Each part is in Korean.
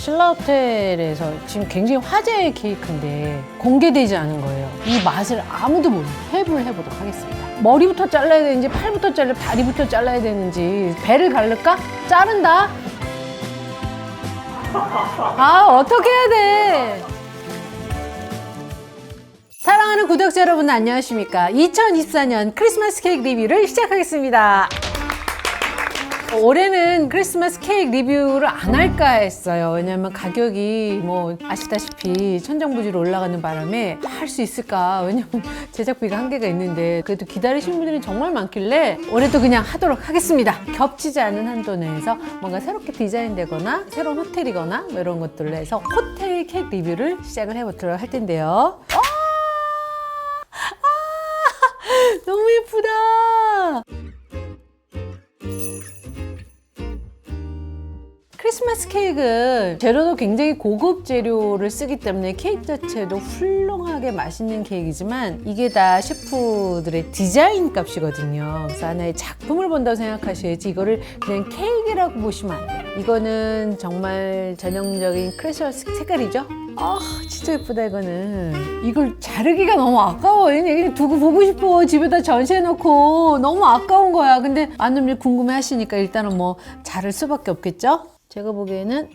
신라 호텔에서 지금 굉장히 화제의 케이크인데 공개되지 않은 거예요. 이 맛을 아무도 모르는 해부를 해보도록 하겠습니다. 머리부터 잘라야 되는지 팔부터 잘라 다리부터 잘라야 되는지 배를 가를까? 자른다. 아 어떻게 해야 돼? 사랑하는 구독자 여러분 안녕하십니까? 2024년 크리스마스 케이크 리뷰를 시작하겠습니다. 올해는 크리스마스 케이크 리뷰를 안 할까 했어요. 왜냐면 가격이 뭐 아시다시피 천정부지로 올라가는 바람에 할 수 있을까. 왜냐면 제작비가 한계가 있는데 그래도 기다리시는 분들이 정말 많길래 올해도 그냥 하도록 하겠습니다. 겹치지 않은 한도 내에서 뭔가 새롭게 디자인되거나 새로운 호텔이거나 뭐 이런 것들을 해서 호텔 케이크 리뷰를 시작을 해보도록 할 텐데요. 아! 아! 너무 예쁘다. 크리스마스 케이크 재료도 굉장히 고급 재료를 쓰기 때문에 케이크 자체도 훌륭하게 맛있는 케이크이지만 이게 다 셰프들의 디자인 값이거든요. 그래서 하나의 작품을 본다고 생각하셔야지 이거를 그냥 케이크라고 보시면 안 돼요. 이거는 정말 전형적인 크리스마스 색깔이죠. 아 진짜 예쁘다 이거는 이걸 자르기가 너무 아까워 그냥 두고 보고 싶어 집에다 전시해놓고 너무 아까운 거야 근데 많은 분들이 궁금해 하시니까 일단은 뭐 자를 수밖에 없겠죠 제가 보기에는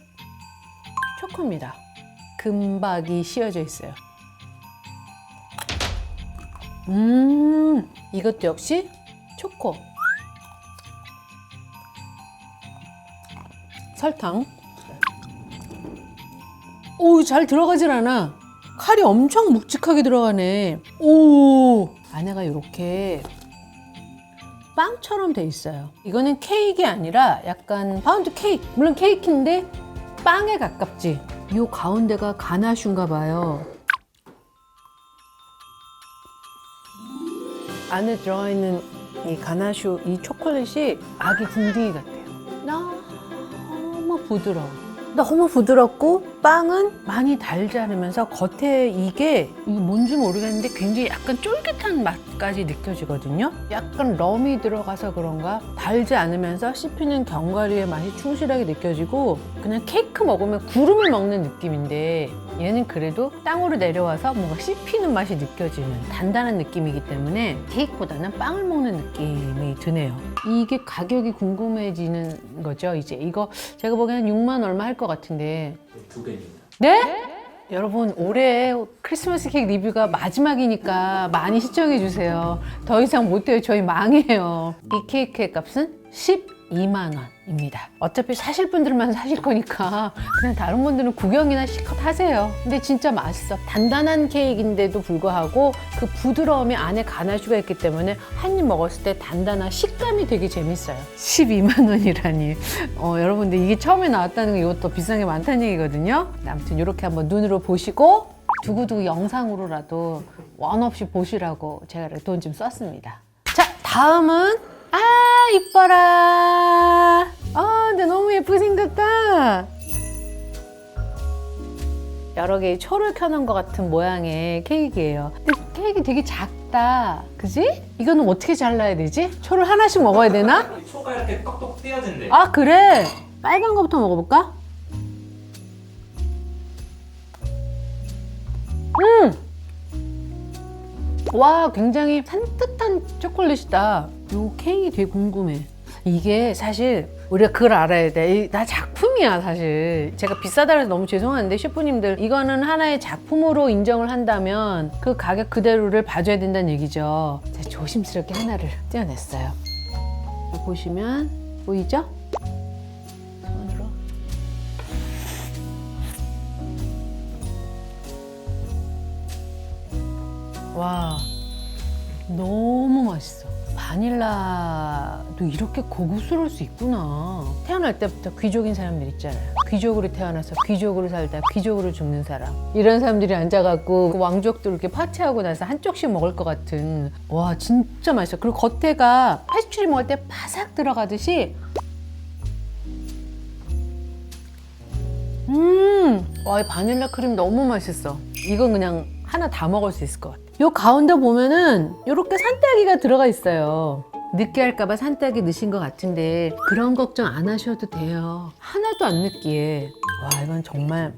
초코입니다 금박이 씌어져 있어요 음 이것도 역시 초코 설탕 오, 잘 들어가질 않아. 칼이 엄청 묵직하게 들어가네. 오, 안에가 이렇게 빵처럼 돼 있어요. 이거는 케이크가 아니라 약간 파운드 케이크. 물론 케이크인데 빵에 가깝지. 이 가운데가 가나슈인가 봐요. 안에 들어가 있는 이 가나슈, 이 초콜릿이 아기 궁둥이 같아요. 너무 부드러워. 너무 부드럽고 빵은 많이 달지 않으면서 겉에 이게 뭔지 모르겠는데 굉장히 약간 쫄깃한 맛까지 느껴지거든요. 약간 럼이 들어가서 그런가 달지 않으면서 씹히는 견과류의 맛이 충실하게 느껴지고 그냥 케이크 먹으면 구름을 먹는 느낌인데 얘는 그래도 땅으로 내려와서 뭔가 씹히는 맛이 느껴지는 단단한 느낌이기 때문에 케이크보다는 빵을 먹는 느낌이 드네요. 이게 가격이 궁금해지는 거죠. 이제 이거 제가 보기에는 6만 얼마 할 것 같은데 두 배입니다. 네? 여러분 올해 크리스마스 케이크 리뷰가 마지막이니까 많이 시청해 주세요. 더 이상 못해요. 저희 망해요. 이 케이크의 값은 12만 원입니다. 어차피 사실 분들만 사실 거니까 그냥 다른 분들은 구경이나 실컷 하세요. 근데 진짜 맛있어. 단단한 케이크인데도 불구하고 그 부드러움이 안에 가나슈가 있기 때문에 한 입 먹었을 때 단단한 식감이 되게 재밌어요. 12만 원이라니. 어, 여러분들 이게 처음에 나왔다는 게 이것도 비싼 게 많다는 얘기거든요. 아무튼 이렇게 한번 눈으로 보시고 두고두고 영상으로라도 원 없이 보시라고 제가 돈 좀 썼습니다. 자, 다음은 아 이뻐라. 아, 근데 너무 예쁘게 생겼다. 여러 개의 초를 켜놓은 것 같은 모양의 케이크예요. 근데 케이크 되게 작다. 그지? 이거는 어떻게 잘라야 되지? 초를 하나씩 먹어야 되나? 초가 이렇게 똑똑 떼어진대. 아, 그래. 빨간 거부터 먹어볼까? 음! 와, 굉장히 산뜻한 초콜릿이다. 요 케이크 되게 궁금해. 이게 사실 우리가 그걸 알아야 돼. 이- 나 작품이야, 사실. 제가 비싸다 그래서 너무 죄송한데, 셰프님들. 이거는 하나의 작품으로 인정을 한다면 그 가격 그대로를 봐줘야 된다는 얘기죠. 제가 조심스럽게 하나를 떼어냈어요. 보시면, 보이죠? 손으로. 와, 너무 맛있어. 바닐라도 이렇게 고급스러울 수 있구나. 태어날 때부터 귀족인 사람들 있잖아요. 귀족으로 태어나서 귀족으로 살다 귀족으로 죽는 사람. 이런 사람들이 앉아갖고 그 왕족들 이렇게 파티하고 나서 한쪽씩 먹을 것 같은. 와, 진짜 맛있어. 그리고 겉에가 페스츄리 먹을 때 바삭 들어가듯이 음, 와, 이 바닐라 크림 너무 맛있어. 이건 그냥 하나 다 먹을 수 있을 것 같아. 요 가운데 보면은 이렇게 산딸기가 들어가 있어요. 느끼할까봐 산딸기 넣으신 것 같은데 그런 걱정 안 하셔도 돼요. 하나도 안 느끼해. 와 이건 정말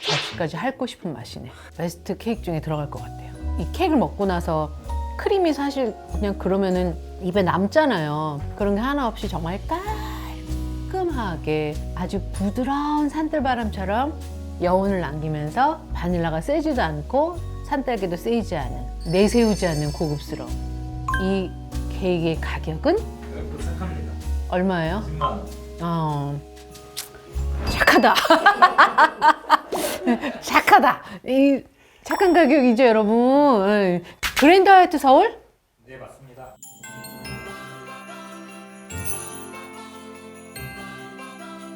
접시까지 핥고 싶은 맛이네. 베스트 케이크 중에 들어갈 것 같아요. 이 케이크를 먹고 나서 크림이 사실 그냥 그러면은 입에 남잖아요. 그런 게 하나 없이 정말 깔끔하게 아주 부드러운 산들바람처럼 여운을 남기면서 바닐라가 세지도 않고 산딸기도 세이지 않은 내세우지 않는 고급스러움. 이 케이크의 가격은 도착합니다. 얼마예요? 10만 원. 어, 착하다. 착하다. 이 착한 가격이죠, 여러분. 예. 그랜드 하이트 서울?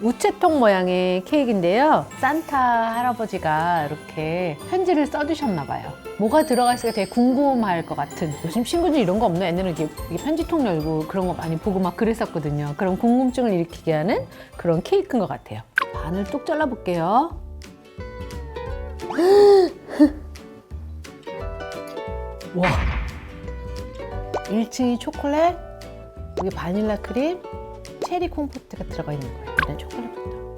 우체통 모양의 케이크인데요. 산타 할아버지가 이렇게 편지를 써주셨나 봐요. 뭐가 들어가 있을까 되게 궁금할 것 같은. 요즘 친구들 이런 거 없나? 옛날에 이렇게 편지통 열고 그런 거 많이 보고 막 그랬었거든요. 그런 궁금증을 일으키게 하는 그런 케이크인 것 같아요. 반을 뚝 잘라볼게요. 와. 1층이 초콜릿, 여기 바닐라 크림, 체리 콤포트가 들어가 있는 거예요. 일단 초콜릿부터.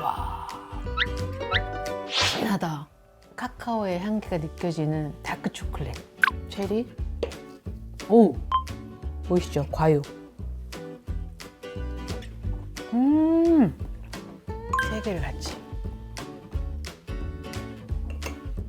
와. 진하다. 카카오의 향기가 느껴지는 다크 초콜릿. 체리. 오! 보이시죠? 과육. 음! 세 개를 같이.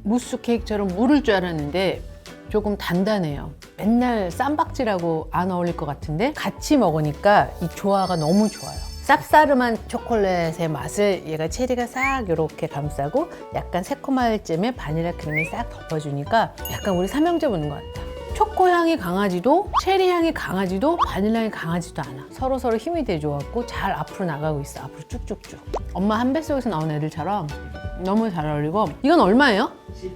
무스 케이크처럼 물을 줄 알았는데 조금 단단해요. 맨날 쌈박질하고 안 어울릴 것 같은데 같이 먹으니까 이 조화가 너무 좋아요. 쌉싸름한 초콜릿의 맛을 얘가 체리가 싹 이렇게 감싸고 약간 새콤할 쯤에 바닐라 크림이 싹 덮어주니까 약간 우리 삼형제 보는 것 같아. 초코 향이 강하지도 체리 향이 강하지도 바닐라 향이 강하지도 않아. 서로 서로 힘이 돼줘갖고 잘 앞으로 나가고 있어. 앞으로 쭉쭉쭉. 엄마 한 뱃속에서 나온 애들처럼 너무 잘 어울리고 이건 얼마예요?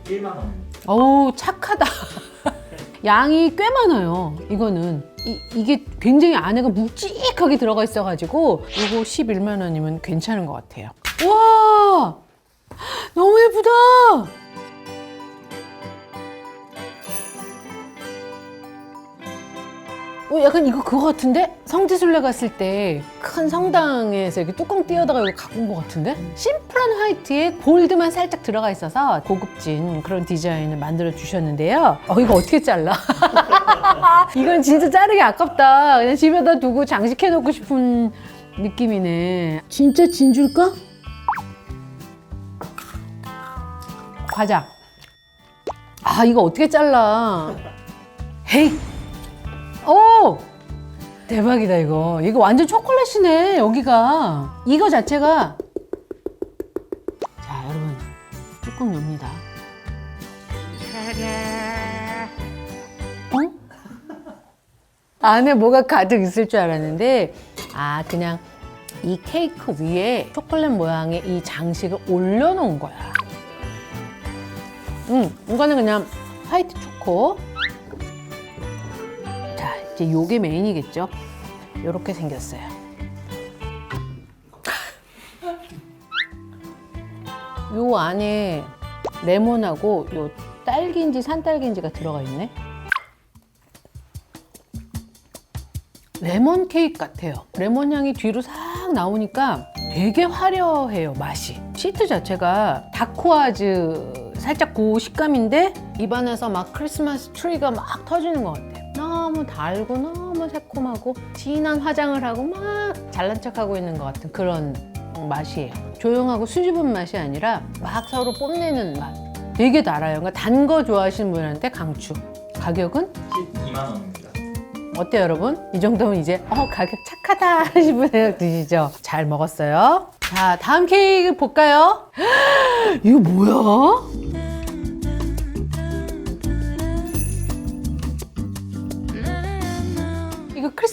11만 원입니다. 어우 착하다. 양이 꽤 많아요. 이거는 이, 이게 굉장히 안에가 묵직하게 들어가 있어가지고 이거 11만 원이면 괜찮은 것 같아요. 와 너무 예쁘다. 어, 약간 이거 그거 같은데? 성지순례 갔을 때 큰 성당에서 이렇게 뚜껑 띄어다가 이거 갖고 온 것 같은데? 심플한 화이트에 골드만 살짝 들어가 있어서 고급진 그런 디자인을 만들어 주셨는데요. 어, 이거 어떻게 잘라? 이건 진짜 자르기 아깝다. 그냥 집에다 두고 장식해 놓고 싶은 느낌이네. 진짜 진줄까? 과자. 아, 이거 어떻게 잘라? 헤이! 오! 대박이다, 이거. 이거 완전 초콜릿이네, 여기가. 이거 자체가. 자, 여러분. 뚜껑 엽니다. 어? 안에 뭐가 가득 있을 줄 알았는데, 아, 그냥 이 케이크 위에 초콜릿 모양의 이 장식을 올려놓은 거야. 음, 이거는 그냥 화이트 초코. 자, 이제 요게 메인이겠죠? 요렇게 생겼어요. 요 안에 레몬하고 요 딸기인지 산딸기인지가 들어가 있네. 레몬 케이크 같아요. 레몬 향이 뒤로 싹 나오니까 되게 화려해요, 맛이. 시트 자체가 다쿠아즈 살짝 고 식감인데 입안에서 막 크리스마스 트리가 막 터지는 것 같아요. 너무 달고 너무 새콤하고 진한 화장을 하고 막 잘난 척하고 있는 것 같은 그런 맛이에요. 조용하고 수줍은 맛이 아니라 막 서로 뽐내는 맛. 되게 달아요. 그러니까 단 거 좋아하시는 분한테 강추. 가격은 12만 원입니다. 어때요, 여러분? 이 정도면 이제 어 가격 착하다 싶은 생각 드시죠? 잘 먹었어요. 자, 다음 케이크 볼까요? 이거 뭐야?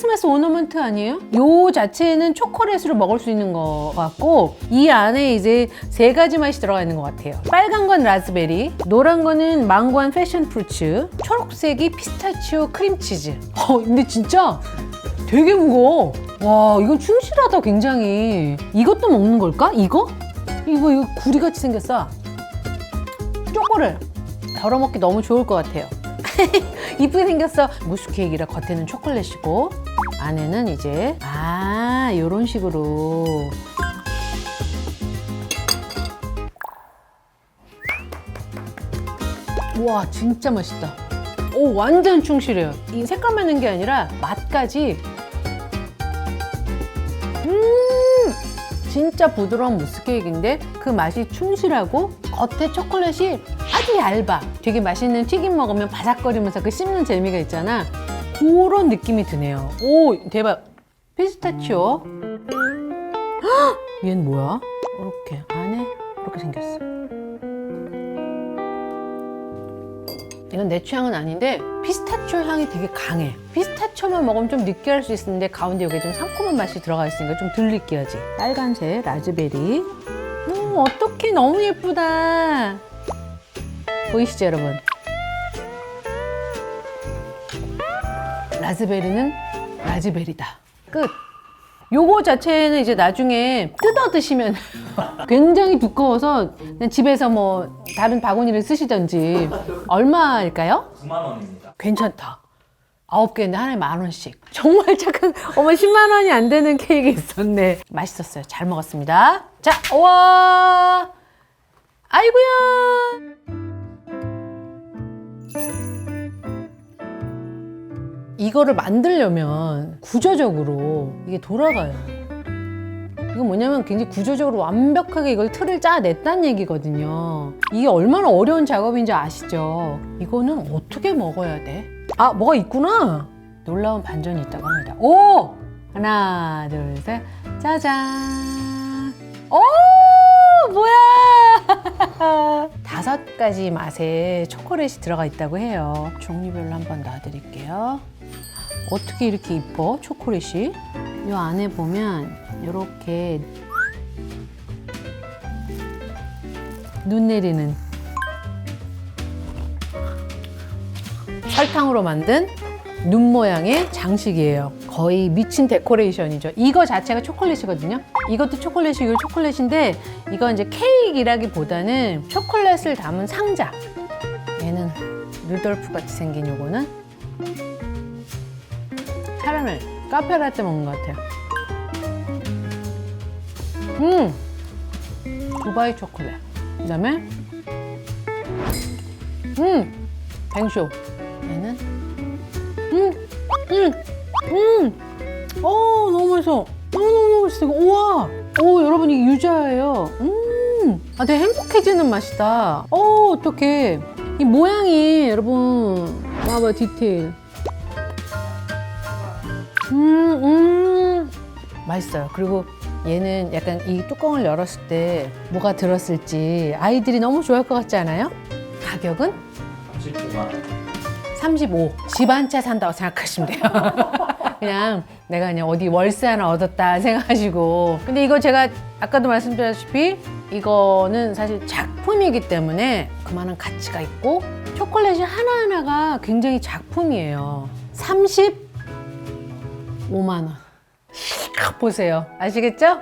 크리스마스 오너먼트 아니에요? 요 자체는 초콜릿으로 먹을 수 있는 것 같고 이 안에 이제 세 가지 맛이 들어가 있는 것 같아요. 빨간 건 라즈베리, 노란 거는 망고 한 패션 프루츠, 초록색이 피스타치오 크림치즈. 어, 근데 진짜 되게 무거워. 와, 이건 충실하다 굉장히. 이것도 먹는 걸까? 이거? 이거 이거 구리같이 생겼어. 초코를 덜어 먹기 너무 좋을 것 같아요. 이쁘게 생겼어. 무스 케이크라 겉에는 초콜릿이고 안에는 이제 아 요런 식으로 와 진짜 맛있다. 오 완전 충실해요. 이 색깔만 있는 게 아니라 맛까지. 진짜 부드러운 무스 케이크인데 그 맛이 충실하고 겉에 초콜릿이 아주 얇아. 되게 맛있는 튀김 먹으면 바삭거리면서 그 씹는 재미가 있잖아. 그런 느낌이 드네요. 오 대박. 피스타치오. 헉! 얘는 뭐야? 이렇게 안에 이렇게 생겼어. 이건 내 취향은 아닌데 피스타치오 향이 되게 강해. 피스타치오만 먹으면 좀 느끼할 수 있는데 가운데 여기 좀 상큼한 맛이 들어가 있으니까 좀 덜 느끼하지. 빨간색 라즈베리. 음, 어떡해 너무 예쁘다. 보이시죠 여러분? 라즈베리는 라즈베리다. 끝. 요거 자체는 이제 나중에 뜯어 드시면 굉장히 두꺼워서 그냥 집에서 뭐 다른 바구니를 쓰시던지 얼마일까요? 9만 원입니다. 괜찮다. 아홉 개인데 하나에 만 원씩. 정말 착한, 어머, 10만 원이 안 되는 케이크 있었네. 맛있었어요. 잘 먹었습니다. 자, 와! 아이고야! 이거를 만들려면 구조적으로 이게 돌아가요. 이건 뭐냐면 굉장히 구조적으로 완벽하게 이걸 틀을 짜냈다는 얘기거든요. 이게 얼마나 어려운 작업인지 아시죠? 이거는 어떻게 먹어야 돼? 아, 뭐가 있구나! 놀라운 반전이 있다고 합니다. 오! 하나, 둘, 셋. 짜잔! 오! 뭐야! 다섯 가지 맛의 초콜릿이 들어가 있다고 해요. 종류별로 한번 놔드릴게요. 어떻게 이렇게 이뻐? 초콜릿이? 이 안에 보면 이렇게 눈 내리는 설탕으로 만든 눈 모양의 장식이에요. 거의 미친 데코레이션이죠. 이거 자체가 초콜릿이거든요. 이것도 초콜릿이고 초콜릿인데 이건 이제 케이크라기보다는 초콜릿을 담은 상자. 얘는 루돌프 같이 생긴 요거는 카라멜 카페 라떼 먹는 것 같아요. 음 두바이 초콜릿. 그 다음에 음 뱅쇼. 얘는 음, 음, 음. 어, 너무 맛있어. 너무 너무 너무 맛있어. 이거. 우와. 오, 여러분 이게 유자예요. 음. 아, 되게 행복해지는 맛이다. 어, 어떡해. 이 모양이 여러분 봐봐 디테일. 음, 음. 맛있어요. 그리고 얘는 약간 이 뚜껑을 열었을 때 뭐가 들었을지 아이들이 너무 좋아할 것 같지 않아요? 가격은 39만 원. 35. 집한채 산다고 생각하시면 돼요. 그냥 내가 그냥 어디 월세 하나 얻었다 생각하시고. 근데 이거 제가 아까도 말씀드렸다시피 이거는 사실 작품이기 때문에 그만한 가치가 있고 초콜릿이 하나하나가 굉장히 작품이에요. 35만 원. 실컷 보세요. 아시겠죠?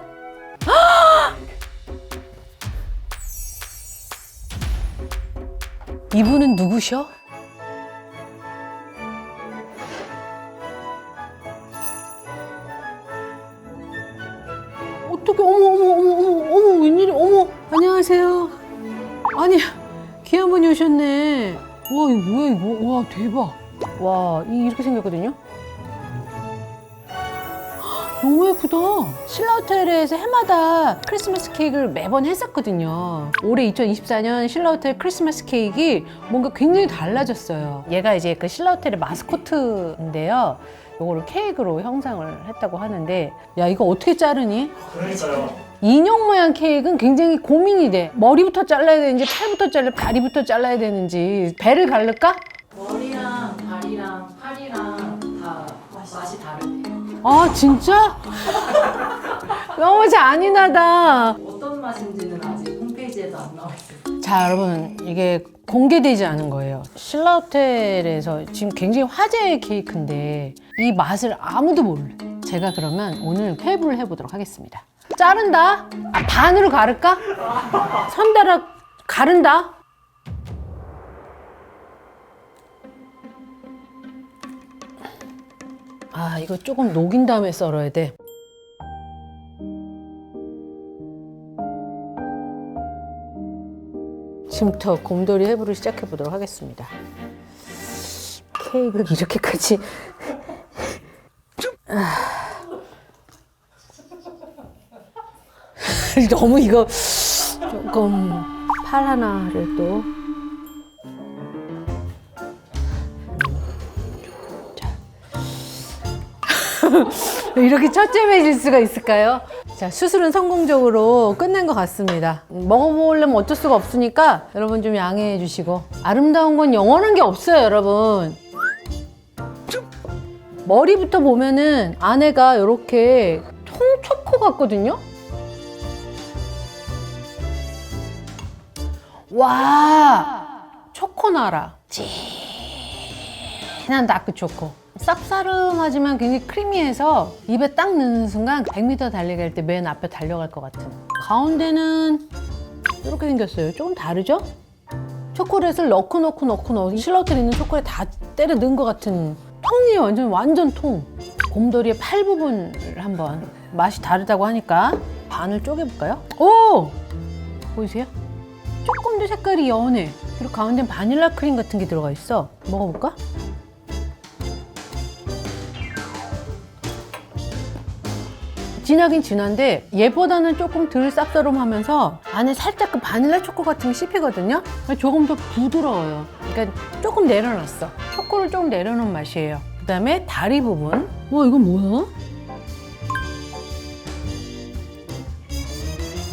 이분은 누구셔? 어떻게 어머 어머 어머 어머 어머 웬일이 어머 안녕하세요 아니 귀한 분이 오셨네 와 이거 뭐야 이거 와 대박 와 이- 이렇게 생겼거든요 헉, 너무 예쁘다 신라호텔에서 해마다 크리스마스 케이크를 매번 했었거든요 올해 2024년 신라호텔 크리스마스 케이크 뭔가 굉장히 달라졌어요 얘가 이제 그 신라호텔의 마스코트인데요 요거를 케이크로 형상을 했다고 하는데 야 이거 어떻게 자르니? 그러니까요. 인형 모양 케이크는 굉장히 고민이 돼. 머리부터 잘라야 되는지 팔부터 잘라 다리부터 잘라야 되는지 배를 가를까? 머리랑 다리랑 팔이랑 다 맛이 다르대요. 아 진짜? 너무 잔인하다. 어떤 맛인지는 아직 홈페이지에도 안 나와 있어요. 자 여러분 이게 공개되지 않은 거예요. 신라 호텔에서 지금 굉장히 화제의 케이크인데 이 맛을 아무도 몰래. 제가 그러면 오늘 회부를 해보도록 하겠습니다. 자른다? 아, 반으로 가를까? 선대로 가른다? 아, 이거 조금 녹인 다음에 썰어야 돼. 지금부터 곰돌이 해부를 시작해 보도록 하겠습니다. 케이크를 이렇게까지. 아. 너무 이거 조금 팔 하나를 또. 이렇게 처참해질 수가 있을까요? 자, 수술은 성공적으로 끝낸 것 같습니다. 먹어보려면 어쩔 수가 없으니까 여러분 좀 양해해 주시고. 아름다운 건 영원한 게 없어요, 여러분. 머리부터 보면은 안에가 이렇게 통초코 같거든요? 와! 초코나라. 진한 다크 초코. 쌉싸름하지만 굉장히 크리미해서 입에 딱 넣는 순간 100m 달리기 할 때 맨 앞에 달려갈 것 같은. 가운데는 이렇게 생겼어요. 조금 다르죠? 초콜릿을 넣고 넣고 넣고 넣고 실러틀 있는 초콜릿 다 때려 넣은 것 같은 통이에요. 완전 완전 통. 곰돌이의 팔 부분을 한번 맛이 다르다고 하니까 반을 쪼개볼까요? 오! 보이세요? 조금 더 색깔이 연해. 그리고 가운데 바닐라 크림 같은 게 들어가 있어. 먹어볼까? 진하긴 진한데 얘보다는 조금 덜 쌉싸름하면서 안에 살짝 그 바닐라 초코 같은 게 씹히거든요. 조금 더 부드러워요. 그러니까 조금 내려놨어. 초코를 조금 내려놓은 맛이에요. 그 다음에 다리 부분. 와 이건 뭐야?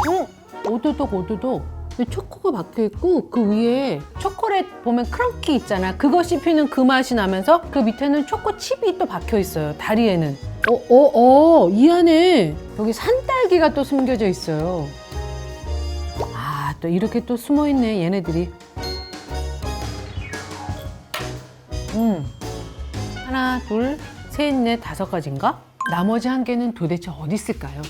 어? 오도독 오도독. 초코가 박혀 있고 그 위에 초콜릿 보면 크런키 있잖아. 그거 씹히는 그 맛이 나면서 그 밑에는 초코 칩이 또 박혀 있어요. 다리에는. 어, 어, 어, 이 안에 여기 산딸기가 또 숨겨져 있어요. 아, 또 이렇게 또 숨어 있네, 얘네들이. 음. 하나, 둘, 셋, 넷, 다섯 가지인가? 나머지 한 개는 도대체 어디 있을까요?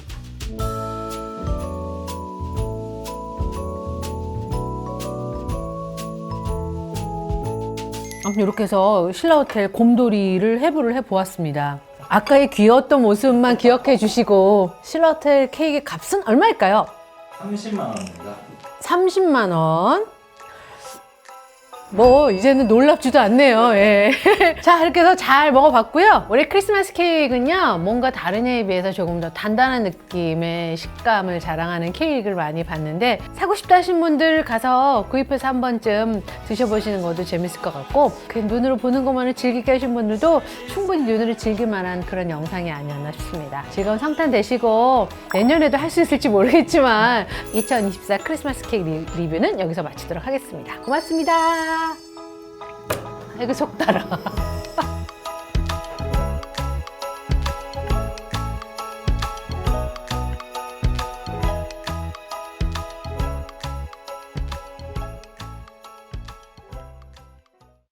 아무튼 이렇게 해서 신라호텔 곰돌이를 해부를 해보았습니다. 아까의 귀여웠던 모습만 기억해 주시고 신라호텔 케이크 값은 얼마일까요? 30만 원입니다. 30만 원. 뭐 이제는 놀랍지도 않네요. 예. 자 이렇게 해서 잘 먹어봤고요. 올해 크리스마스 케이크는요 뭔가 다른 해에 비해서 조금 더 단단한 느낌의 식감을 자랑하는 케이크를 많이 봤는데 사고 싶다 하신 분들 가서 구입해서 한 번쯤 드셔보시는 것도 재밌을 것 같고 그 눈으로 보는 것만을 즐기게 하신 분들도 충분히 눈으로 즐길 만한 그런 영상이 아니었나 싶습니다. 즐거운 성탄 되시고 내년에도 할 수 있을지 모르겠지만 2024 크리스마스 케이크 리- 리뷰는 여기서 마치도록 하겠습니다. 고맙습니다. 아이고 속 달아.